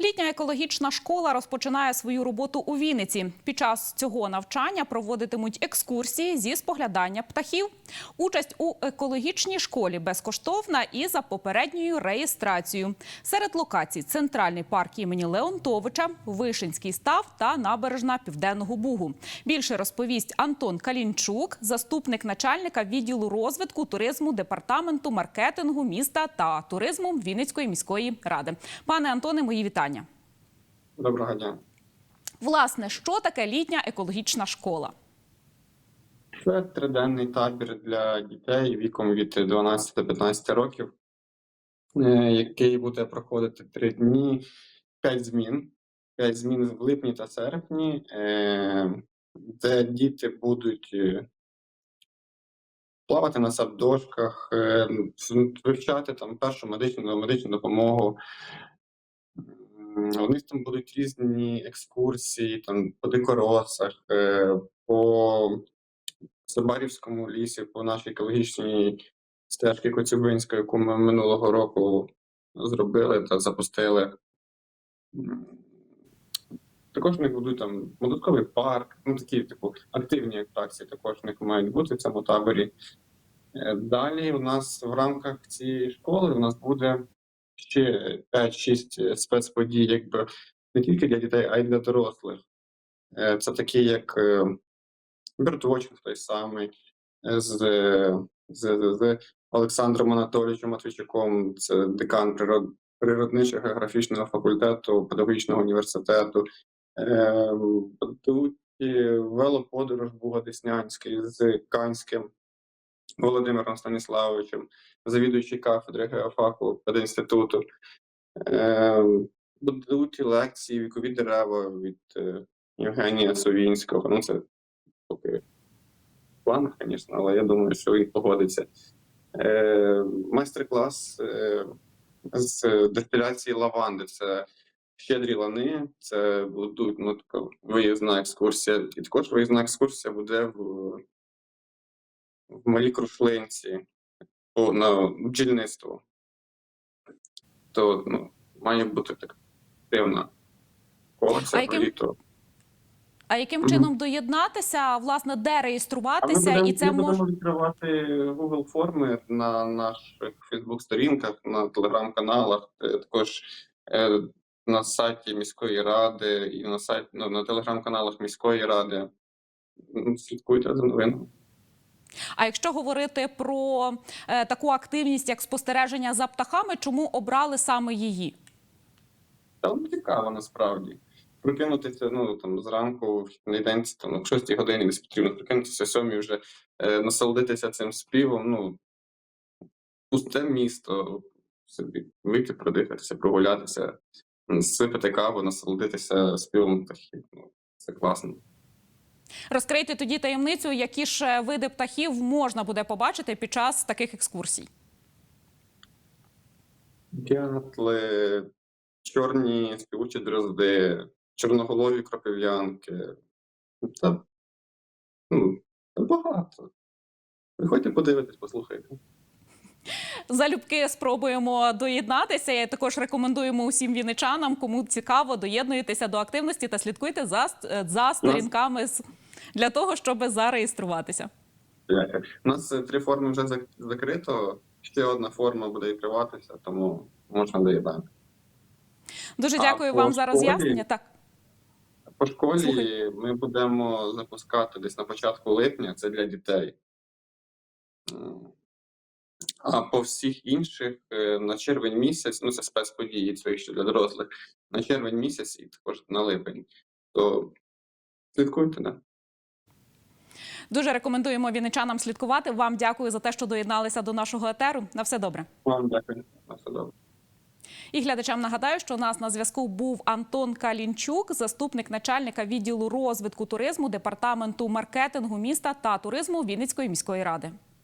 Літня екологічна школа розпочинає свою роботу у Вінниці. Під час цього навчання проводитимуть екскурсії зі споглядання птахів. Участь у екологічній школі безкоштовна і за попередньою реєстрацією. Серед локацій центральний парк імені Леонтовича, Вишинський став та набережна Південного Бугу. Більше розповість Антон Калінчук, заступник начальника відділу розвитку туризму департаменту маркетингу міста та туризму Вінницької міської ради. Пане Антоне, мої вітання. Доброго дня. Власне, що таке літня екологічна школа? Це триденний табір для дітей віком від 12 до 15 років, е, який буде проходити три дні, п'ять змін. П'ять змін в липні та серпні, е, де діти будуть е, плавати на садочках, вивчати там першу медичну медичну допомогу. У них там будуть різні екскурсії там, по дикоросах, е, по Собарівському лісі, по нашій екологічній стежці Коцюбинської, яку ми минулого року зробили та запустили. Також в них будуть там додатковий парк, ну такі типу активні атракції також в них мають бути в цьому таборі. Е, Далі у нас в рамках цієї школи у нас буде ще 5-6 спецподій, якби не тільки для дітей, а й для дорослих. Е, Це такі, як е, Бертвочинг той самий, е, з, з, з Олександром Анатолійовичем Матвійчуком, це декан природ, природничого географічного факультету педагогічного університету. Е, Будуть е, велоподорож Бугодеснянський з Канським Володимиром Станіславовичем, завідуючий кафедри геофаку пединституту. Е, Будуть лекції вікові дерева від е, Євгенія Совінського. Ну, це поки в планах, звісно, але я думаю, що він погодиться. Е, майстер-клас е, з дистиляції лаванди. Це щедрі лани, це будуть ну, така виїзна екскурсія. І також виїзна екскурсія буде в, в малій крушлинці по, на бджільництво. То ну, має бути така активна А колекція яким- про літо. А яким чином доєднатися, власне, де А ми реєструватися, будемо, і це ми може будемо відкривати Google форми на наших Facebook-сторінках, на телеграм-каналах, е, також е, на сайті міської ради і на сайт, ну, на телеграм-каналах міської ради. Слідкуйте за новинами. А якщо говорити про е, таку активність, як спостереження за птахами, чому обрали саме її? Та цікаво насправді. Прокинутися ну, там, зранку, в день, там, о 6 годині десь потрібно прокинутися, 7 вже е, насолодитися цим співом. Ну, пусте місто, собі вийти, продихатися, прогулятися, м, сипити каву, насолодитися співом птахів. Ну, це класно. Розкрийте тоді таємницю, які ж е, види птахів можна буде побачити під час таких екскурсій. Дятли, чорні співучі дрозди, чорноголові кропив'янки. Та, ну, та багато. Приходьте подивитись, послухайте. Залюбки спробуємо доєднатися. І також рекомендуємо усім вінничанам, кому цікаво, доєднуйтеся до активності та слідкуйте за, за сторінками для того, щоб зареєструватися. Дякую. У нас е, три форми вже закрито. Ще одна форма буде відкриватися, тому можна доєднати. Дуже дякую по вам за роз'яснення. Так. По школі Слухай. ми будемо запускати десь на початку липня, це для дітей. А по всіх інших е, на червень місяць, ну це спецподії, це ще для дорослих, на червень місяць і також на липень. То слідкуйте, да. Дуже рекомендуємо вінничанам слідкувати. Вам дякую за те, що доєдналися до нашого етеру. На все добре. Вам дякую. На все добре. І глядачам нагадаю, що у нас на зв'язку був Антон Калінчук, заступник начальника відділу розвитку туризму департаменту маркетингу міста та туризму Вінницької міської ради.